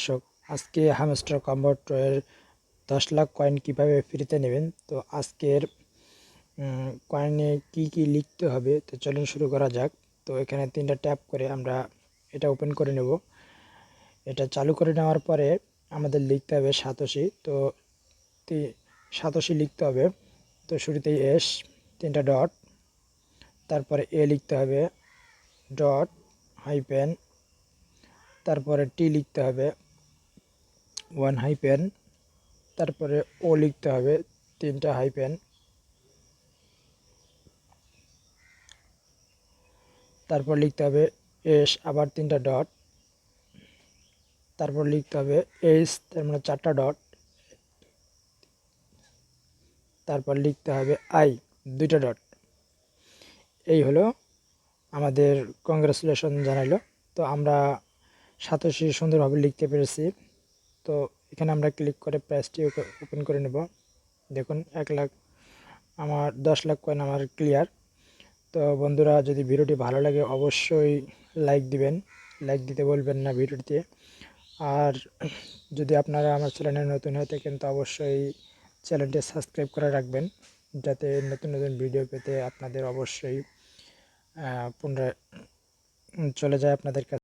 দর্শক, আজকে হ্যামস্টার কম্বোটের দশ লাখ কয়েন কীভাবে ফ্রিতে নেবেন? তো আজকের কয়েনে কি কি লিখতে হবে? তো চলুন শুরু করা যাক। তো এখানে তিনটা ট্যাপ করে আমরা এটা ওপেন করে নেব। এটা চালু করে নেওয়ার পরে আমাদের লিখতে হবে সাতোশি। তি- সাতোশি লিখতে হবে। তো শুরুতেই এস তিনটা ডট তারপরে এ লিখতে হবে ডট হাইপেন তারপরে টি লিখতে হবে। ওয়ান হাইপেন তারপরে ও লিখতে হবে, তিনটা হাইপেন তারপর লিখতে হবে এস আবার তিনটা ডট তারপর লিখতে হবে এইচ তার মানে চারটা ডট তারপর লিখতে হবে আই দুইটা ডট এই হলো আমাদের কংগ্রাচুলেশন জানাইলো। তো আমরা সাতাশি সুন্দরভাবে লিখতে পেরেছি। তো এখানে আমরা ক্লিক করে প্রাইসটি ওপেন করে নেব। দেখুন, এক লাখ, আমার দশ লাখ কয়েন আমার ক্লিয়ার তো বন্ধুরা, যদি ভিডিওটি ভালো লাগে, অবশ্যই লাইক দিবেন। লাইক দিতে বলবেন না ভিডিওটিতে। আর যদি আপনারা আমার চ্যানেলে নতুন হয়ে থাকেন, তো অবশ্যই চ্যানেলটি সাবস্ক্রাইব করে রাখবেন। যাতে নতুন নতুন ভিডিও পেতে আপনাদের অবশ্যই পুনরায় চলে যায় আপনাদের কাছে।